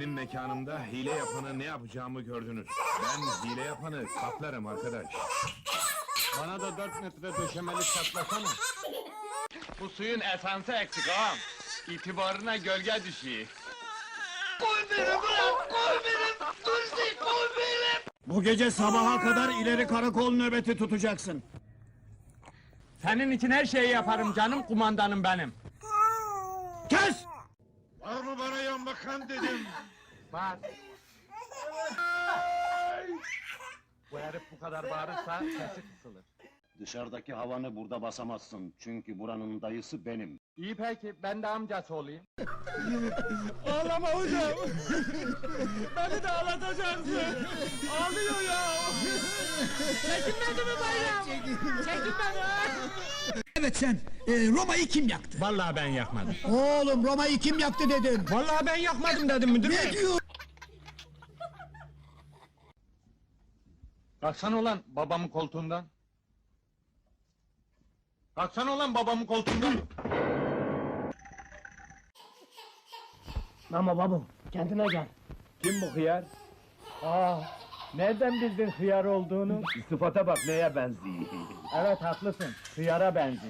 Benim mekanımda hile yapanı ne yapacağımı gördünüz. Ben hile yapanı saplarım arkadaş. Bana da dört metre döşemeli çatlasana. Bu suyun esansı eksik ağam. İtibarına gölge düşüyor. Bu gece sabaha kadar ileri karakol nöbeti tutacaksın. Senin için her şeyi yaparım canım kumandanım benim. Bakan dedim. Var. Bu herif bu kadar bağırırsa sesi kısılır. Dışarıdaki havanı burada basamazsın. Çünkü buranın dayısı benim. İyi peki ben de amcası olayım. Ağlama hocam! Beni de ağlatacaksın! Ağlıyor ya! Evet sen, e, Roma'yı kim yaktı? Vallahi ben yakmadım. Oğlum Roma'yı kim yaktı dedim. Vallahi ben yakmadım dedim müdür Ne diyor? Kalksana ulan babamın koltuğundan. Kalksana ulan babamın koltuğundan. Ama babam kendine gel. Kim bu hıyar? Aa, nereden bildin hıyar olduğunu? Sıfata bak neye benziyor. Evet haklısın, hıyara benziyor.